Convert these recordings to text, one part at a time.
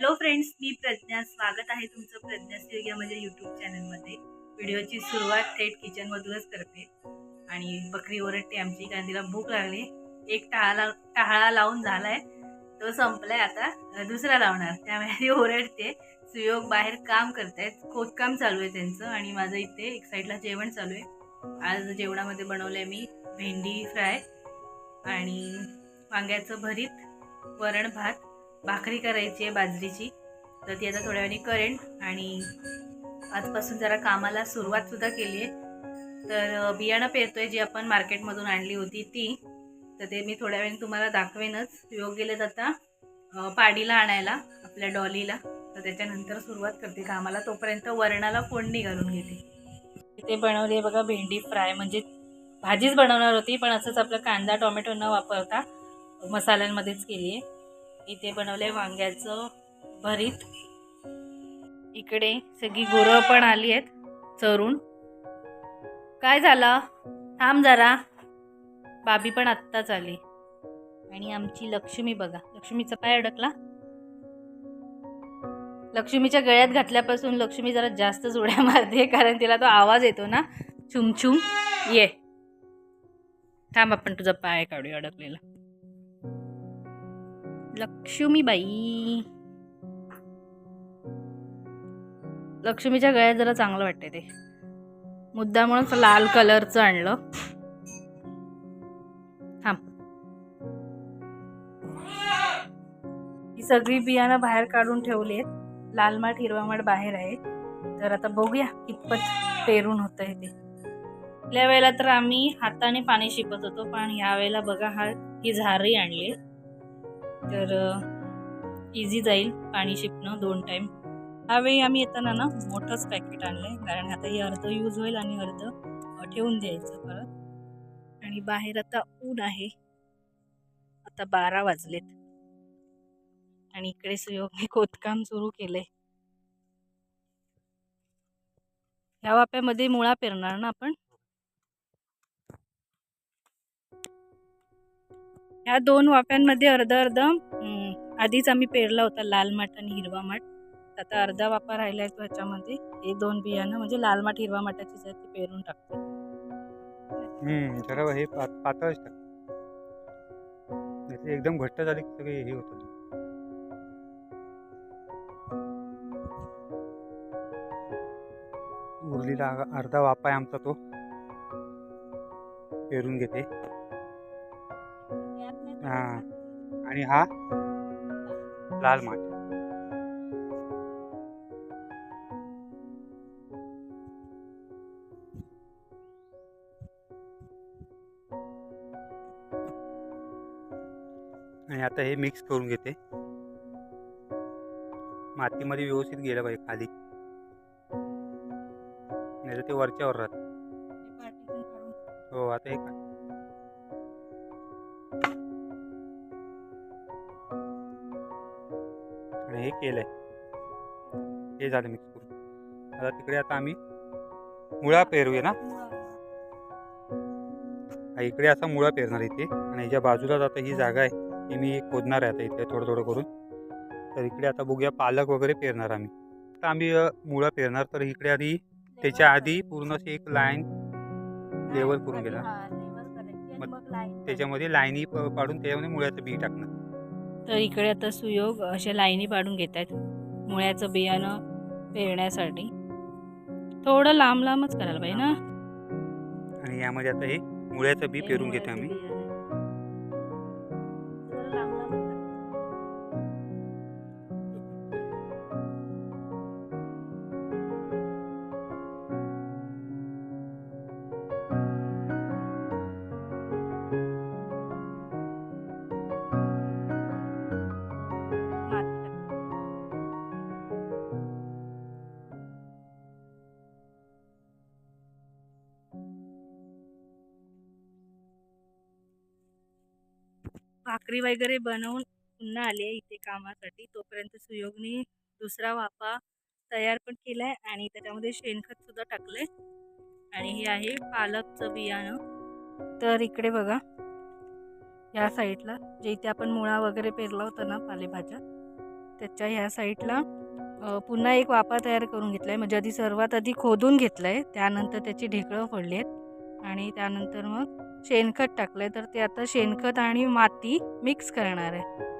Hello friends मी प्रज्ञा. स्वागत आहे तुमचं प्रज्ञा सिरिया म्हणजे यूट्यूब चॅनलमध्ये व्हिडिओची सुरुवात थेट किचनमधूनच करते. आणि बकरी ओरडते आमची कारण तिला भूक लागली. एक टाळा टाळा लावून झालाय. तो संपलाय आता दुसरा लावणार. त्यामुळे ती ओरडते. सुयोग बाहेर काम करतायत. खोदकाम चालू आहे त्यांचं आणि माझं इथे एक साईडला जेवण चालू आहे. आज जेवणामध्ये बनवलं आहे मी भेंडी फ्राय आणि वांग्याचं भरीत वरण भात भाकरी करायची आहे बाजरीची. तर ती आता थोड्या वेळाने करेन आणि आजपासून जरा कामाला सुरुवातसुद्धा केली आहे. तर बियाणं पेरतो आहे जी आपण मार्केटमधून आणली होती ती. तर ते मी थोड्या वेळाने तुम्हाला दाखवेनच. योग गेलेत आता पाडीला आणायला आपल्या डॉलीला. तर त्याच्यानंतर सुरुवात करते कामाला. तोपर्यंत वरणाला फोडणी घालून घेते. इथे बनवली आहे बघा भेंडी फ्राय. म्हणजे भाजीच बनवणार होती पण असंच आपलं कांदा टोमॅटो न वापरता मसाल्यांमध्येच केली आहे. इथे बनवलंय वांग्याचं भरीत. इकडे सगळी गुरं पण आली आहेत चरून. काय झालं? थांब जरा. बाबी पण आत्ताच आली. आणि आमची लक्ष्मी बघा. लक्ष्मीचा पाय अडकला. लक्ष्मीच्या गळ्यात घातल्यापासून लक्ष्मी जरा जास्त जोड्या मारते कारण तिला तो आवाज येतो ना. छुमछुम ये. थांब आपण तुझा पाय काढूया अडकलेला. लक्ष्मीबाई. लक्ष्मीच्या गळ्यात जरा चांगलं वाटते ते. मुद्दामुळेच लाल कलरचं आणलं. थांब. ही सगळी बियाणं बाहेर काढून ठेवली आहेत. लाल माठ हिरवा माठ बाहेर आहे. तर आता बघूया कितपत पेरून होतं आहे ते. आपल्या वेळेला तर आम्ही हाताने पाणी शिपत होतो पण ह्या वेळेला बघा हा ही झारी आणली तर इझी जाईल पाणी शिपणं दोन टाईम ह्यावेळी आम्ही येताना ना मोठंच पॅकेट आणलं आहे कारण आता हे अर्ध यूज होईल आणि अर्ध ठेवून द्यायचं परत. आणि बाहेर आता ऊन आहे. आता बारा वाजलेत. आणि इकडे सुयोगने खोदकाम सुरू केलंय. ह्या वाप्यामध्ये मुळा पेरणार ना आपण? ह्या दोन वाफ्यांमध्ये अर्ध अर्ध आधीच आम्ही पेरला होता लाल माठ आणि हिरवा माठ. आता अर्धा वाफा राहिला आहे तो ह्याच्यामध्ये. हे दोन बियाणं म्हणजे लाल माठ हिरवा माठाची आहेत ती पेरून टाकतो. हे पा पातळच टाक. एकदम घट्ट झाली सगळे हे होतं. उरलेला अर्धा वापा आहे आमचा तो. पेरून घेते. हा. आणि हा? लाल माठ. आणि आता हे मिक्स करून घेते. मातीमध्ये व्यवस्थित गेलं पाहिजे खाली. नाही तर ते वरच्यावर राहत. हो आता हे आणि हे केलंय. हे झालं मिक्स करून. आता तिकडे आता आम्ही मुळा पेरूया ना? इकडे असा मुळा पेरणार इथे. आणि याच्या बाजूलाच आता ही जागा आहे. ही मी खोदणार आहे आता इथे थोडं थोडं करून. तर इकडे आता बघूया पालक वगैरे पेरणार आम्ही. आता आम्ही मुळा पेरणार. तर इकडे आधी त्याच्या आधी पूर्ण अशी एक लाईन लेवल करून गेला त्याच्यामध्ये लाईनी पाडून त्याच्यामध्ये मुळ्याचं बी टाकणार. तर इकडे आता सुयोग अशा लाईनी पाडून घेत आहेत. मुळ्याचं बियाणं पेरण्यासाठी. थोडं लांब लांबच करायला पाहिजे ना? आणि यामध्ये आता हे मुळ्याचं बी पेरून घेतो आम्ही. भाकरी वगैरे बनवून पुन्हा आले इथे कामासाठी. तोपर्यंत सुयोगने दुसरा वाफा तयार पण केलाय आणि त्याच्यामध्ये शेणखत सुद्धा टाकलंय. आणि हे आहे पालकचं बियाणं. तर इकडे बघा ह्या साईडला जे इथे आपण मुळा वगैरे पेरला होता ना पालेभाज्या त्याच्या ह्या साईडला पुन्हा एक वापा तयार करून घेतला आहे म्हणजे आधी सर्वात आधी खोदून घेतलं आहे त्यानंतर त्याची ढेकळं फोडली आहेत. आणि त्यानंतर मग शेणखत टाकलं आहे तर ते आता शेणखत आणि माती मिक्स करणार आहे.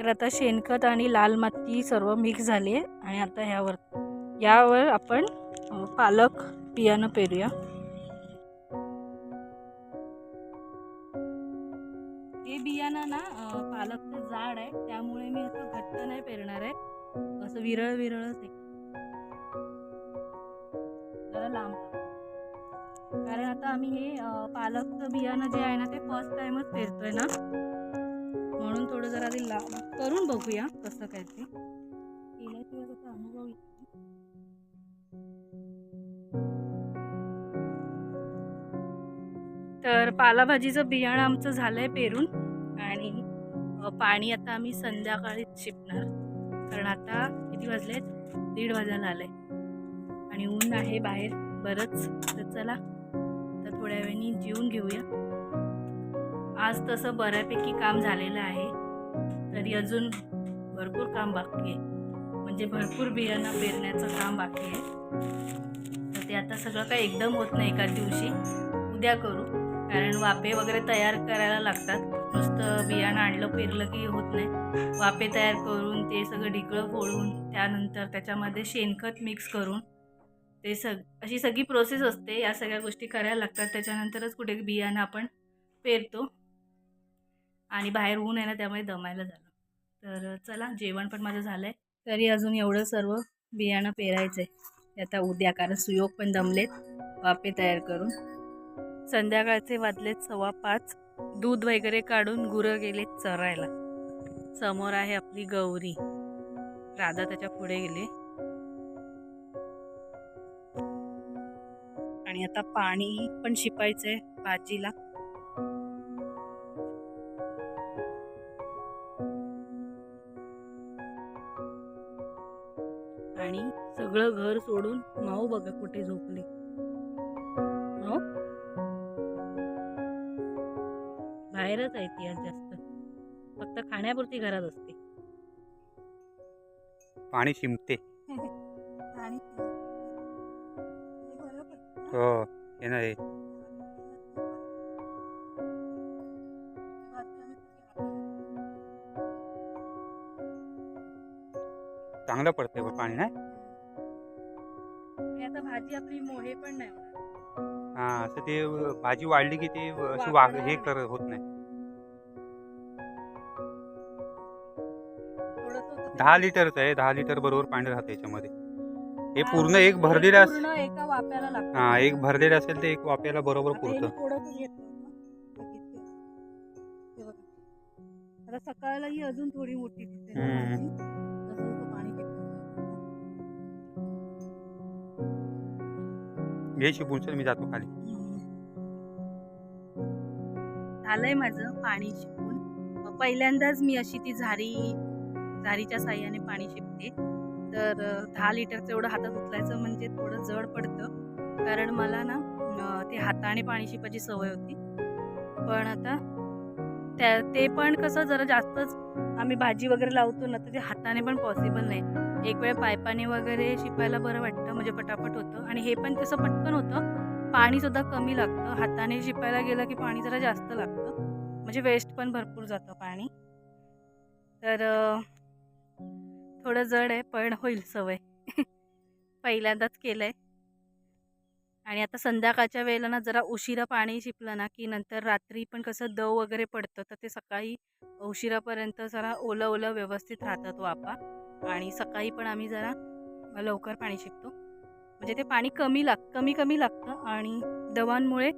तर आता शेणखत आणि लाल माती सर्व मिक्स झाली आहे. आणि आता ह्यावर यावर आपण पालक बियाणं पेरूया. हे बियाणं ना पालकचं जाड आहे. त्यामुळे मी असं घट्ट नाही पेरणार आहे. असं विरळ विरळच आहे. जरा लांब कारण आता आम्ही हे पालकचं बियाणं जे आहे ना ते फर्स्ट टाइमच पेरतोय ना. म्हणून थोडं जरा ते लांब करून बघूया कसं काय ते. केल्याशिवाय त्याचा अनुभव तर पालाभाजीचं बियाणं आमचं झालंय पेरून आणि पाणी आता आम्ही संध्याकाळी शिपणार. कारण आता किती वाजले दीड वाजायला आलंय. आणि ऊन आहे बाहेर बरंच. तर चला तर थोड्या वेळाने जेवून घेऊया. आज तसं बऱ्यापैकी काम झालेलं आहे. तरी अजून भरपूर काम बाकी आहे. म्हणजे भरपूर बियाणं पेरण्याचं काम बाकी आहे. तर ते आता सगळं काही एकदम होत नाही एका दिवशी. उद्या करू. कारण वाफे वगैरे तयार करायला लागतात. नुसतं बियाणं आणलं पेरलं की होत नाही. वाफे तयार करून ते सगळं ढिकळं फोडून त्यानंतर त्याच्यामध्ये शेणखत मिक्स करून ते सग अशी सगळी प्रोसेस असते. या सगळ्या गोष्टी करायला लागतात. त्याच्यानंतरच कुठे बियाणं आपण पेरतो. आणि बाहेर ऊन आहे ना त्यामुळे दमायला झालं. तर चला जेवण पण माझं झालं आहे तरी अजून एवढं सर्व बियाणं पेरायचं आहे आता उद्या कारण सुयोग पण दमलेत. वाफे तयार करून. संध्याकाळचे वाजलेत सव्वा पाच. दूध वगैरे काढून गुरं गेलेत चरायला. समोर आहे आपली गौरी. राधा त्याच्या पुढे गेले. आणि आता पाणी पण शिपायचंय भाजीला. आणि सगळं घर सोडून माऊ बघा कुठे झोपले. माऊ बाहेरच आहे ती आज जास्त. फक्त खाण्यापुरती घरात असते. पाणी शिंपते. हो हे नाही चांगलं पडतंय बघ पाणी नाही आता भाजी आपली मोहे पण नाही होणार हा असं ते भाजी वाढली की ते अशी वाग हे कर होत नाही थोडंसं होतं ते- दहा लिटरचं आहे दहा लिटर बरोबर पाणी राहतं याच्यामध्ये हे पूर्ण एक भरलेलं पूर्ण एका वाप्याला लागतं हा एक भरलेलं असेल ते एक वाप्याला बरोबर आता पुरतं थोडंसं घेतलं ना, बघितलं. हे बघा. आता सकाळला ही अजून थोडी मोठी दिसते ना हम्म. भाजी. घे शिपून चल मी जातो खाली. झालंय माझं पाणी शिपून पहिल्यांदाच मी अशी ती झारी झारीच्या साह्याने पाणी शिपते तर दहा लिटरचं एवढं हातात उचलायचं म्हणजे थोडं जड पडतं. कारण मला ना ते हाताने पाणी शिपायची सवय होती. पण आता त्या ते पण कसं जरा जास्तच आम्ही भाजी वगैरे लावतो ना तर ते हाताने पण पॉसिबल नाही. एक वेळ पायपाने वगैरे शिपायला बरं वाटतं म्हणजे पटापट होतं. आणि हे पण तसं पटकन होतं. पाणीसुद्धा कमी लागतं. हाताने शिपायला गेलं की पाणी जरा जास्त लागतं. म्हणजे वेस्ट पण भरपूर जातं पाणी. तर थोडं जड आहे पण होईल सवय. पहिल्यांदाच केलं आहे आणि आता संध्याकाळच्या वेळेला ना जरा उशिरा पाणी शिपलं ना की नंतर रात्री पण कसं दव वगैरे पडतं तर ते सकाळी उशिरापर्यंत जरा ओलं ओलं व्यवस्थित राहतात वापा आणि सकाळी पण आम्ही जरा लवकर पाणी शिकतो. म्हणजे ते पाणी कमी लाग कमी कमी लागतं आणि दवांमुळे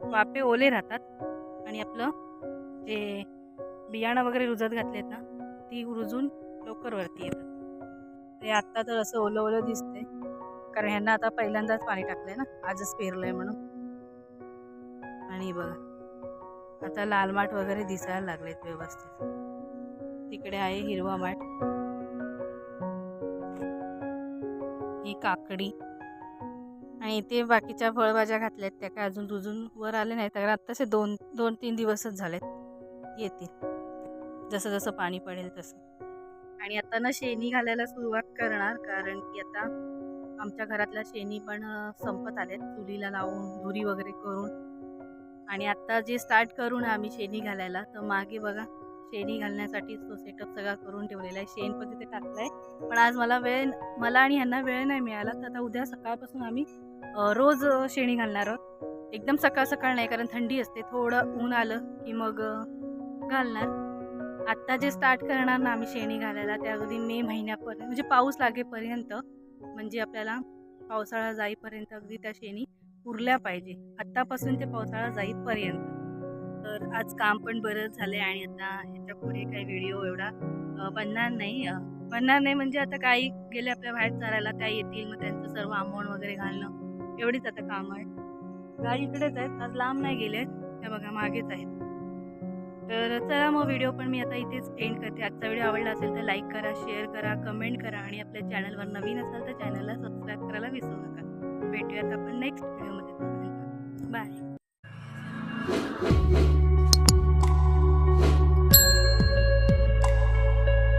वापे ओले राहतात. आणि आपलं जे बियाणं वगैरे रुजत घातलेत ना ती रुजून लवकर वरती येतात. ते आत्ता तर असं ओलं ओलं दिसते कारण ह्यांना आता पहिल्यांदाच पाणी टाकलंय ना आजच पेरलं आहे म्हणून. आणि बघा आता लाल माठ वगैरे दिसायला लागलेत व्यवस्थित. तिकडे आहे हिरवा माठ ही काकडी. आणि इथे बाकीच्या फळभाज्या घातल्यात त्या काय अजून रुजून वर आले नाहीत कारण आत्ताचे दोन दोन तीन दिवसच झालेत. येतील. जसं जसं पाणी पडेल तसं. आणि आता ना शेणी घालायला सुरुवात करणार कारण की आता आमच्या घरातल्या शेणी पण संपत आल्यात चुलीला लावून धुरी वगैरे करून. आणि आत्ता जे स्टार्ट करू ना आम्ही शेणी घालायला तर मागे बघा शेणी घालण्यासाठी तो सेटअप सगळा करून ठेवलेला आहे. शेण पण तिथे टाकलाय. पण आज मला वेळ मला आणि ह्यांना वेळ नाही मिळाला. तर आता उद्या सकाळपासून आम्ही रोज शेणी घालणार आहोत. एकदम सकाळ सकाळ नाही कारण थंडी असते. थोडं ऊन आलं की मग घालणार. आत्ता जे स्टार्ट करणार ना आम्ही शेणी घालायला त्या अगदी मे महिन्यापर्यंत म्हणजे पाऊस लागेपर्यंत म्हणजे आपल्याला पावसाळा जाईपर्यंत अगदी त्या शेणी पुरल्या पाहिजे. आत्तापासून ते पावसाळा जाईपर्यंत. तर आज काम पण बरं झालं आहे आणि आता ह्याच्या पुढे काही व्हिडिओ एवढा बनणार नाही. बनणार नाही म्हणजे आता काही गेले आपल्या बाहेर चालायला त्या येतील मग त्यांचं सर्व आंबवण वगैरे घालणं एवढीच आता काम आहे गाडी इकडेच आहेत आज लांब नाही गेले आहेत त्या बघा मागेच आहेत. तर चला मग व्हिडिओ पण मी आता इथेच एंड करते. आजचा व्हिडिओ आवडला असेल तर लाईक करा शेअर करा कमेंट करा आणि आपल्या चॅनलवर नवीन असाल तर चॅनलला सबस्क्राईब करायला विसरू नका. भेटूयात आपण नेक्स्ट व्हिडिओमध्ये बाय